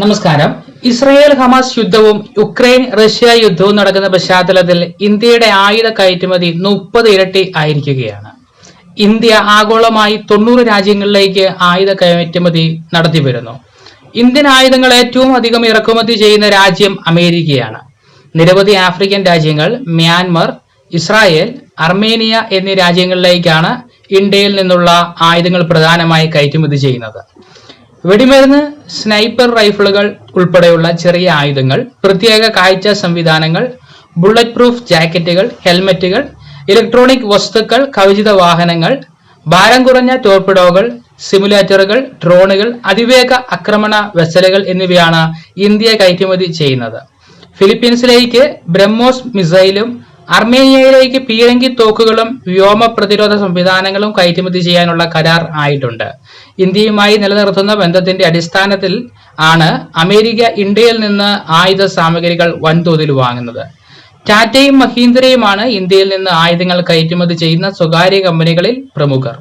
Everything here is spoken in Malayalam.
നമസ്കാരം. ഇസ്രയേൽ ഹമാസ് യുദ്ധവും യുക്രൈൻ റഷ്യ യുദ്ധവും നടക്കുന്ന പശ്ചാത്തലത്തിൽ ഇന്ത്യയുടെ ആയുധ കയറ്റുമതി മുപ്പത് ഇരട്ടി ആയിരിക്കുകയാണ്. ഇന്ത്യ ആഗോളമായി തൊണ്ണൂറ് രാജ്യങ്ങളിലേക്ക് ആയുധ കയറ്റുമതി നടത്തി വരുന്നു. ഇന്ത്യൻ ആയുധങ്ങൾ ഏറ്റവും അധികം ഇറക്കുമതി ചെയ്യുന്ന രാജ്യം അമേരിക്കയാണ്. നിരവധി ആഫ്രിക്കൻ രാജ്യങ്ങൾ മ്യാൻമർ ഇസ്രായേൽ അർമേനിയ എന്നീ രാജ്യങ്ങളിലേക്കാണ് ഇന്ത്യയിൽ നിന്നുള്ള ആയുധങ്ങൾ പ്രധാനമായി കയറ്റുമതി ചെയ്യുന്നത്. വെടിമരുന്ന് സ്നൈപ്പർ റൈഫിളുകൾ ഉൾപ്പെടെയുള്ള ചെറിയ ആയുധങ്ങൾ പ്രത്യേക കാഴ്ച സംവിധാനങ്ങൾ ബുള്ളറ്റ് പ്രൂഫ് ജാക്കറ്റുകൾ ഹെൽമറ്റുകൾ ഇലക്ട്രോണിക് വസ്തുക്കൾ കവചിത വാഹനങ്ങൾ ഭാരം കുറഞ്ഞ ടോർപിഡോകൾ സിമുലേറ്ററുകൾ ഡ്രോണുകൾ അതിവേഗ ആക്രമണ വെസലുകൾ എന്നിവയാണ് ഇന്ത്യ കയറ്റുമതി ചെയ്യുന്നത്. ഫിലിപ്പീൻസിലേക്ക് ബ്രഹ്മോസ് മിസൈലും അർമേനിയയിലേക്ക് പീരങ്കി തോക്കുകളും വ്യോമ പ്രതിരോധ സംവിധാനങ്ങളും കയറ്റുമതി ചെയ്യാനുള്ള കരാർ ആയിട്ടുണ്ട്. ഇന്ത്യയുമായി നിലനിർത്തുന്ന ബന്ധത്തിന്റെ അടിസ്ഥാനത്തിൽ ആണ് അമേരിക്ക ഇന്ത്യയിൽ നിന്ന് ആയുധ സാമഗ്രികൾ വൻതോതിൽ വാങ്ങുന്നത്. ടാറ്റയും മഹീന്ദ്രയുമാണ് ഇന്ത്യയിൽ നിന്ന് ആയുധങ്ങൾ കയറ്റുമതി ചെയ്യുന്ന സ്വകാര്യ കമ്പനികളിൽ പ്രമുഖർ.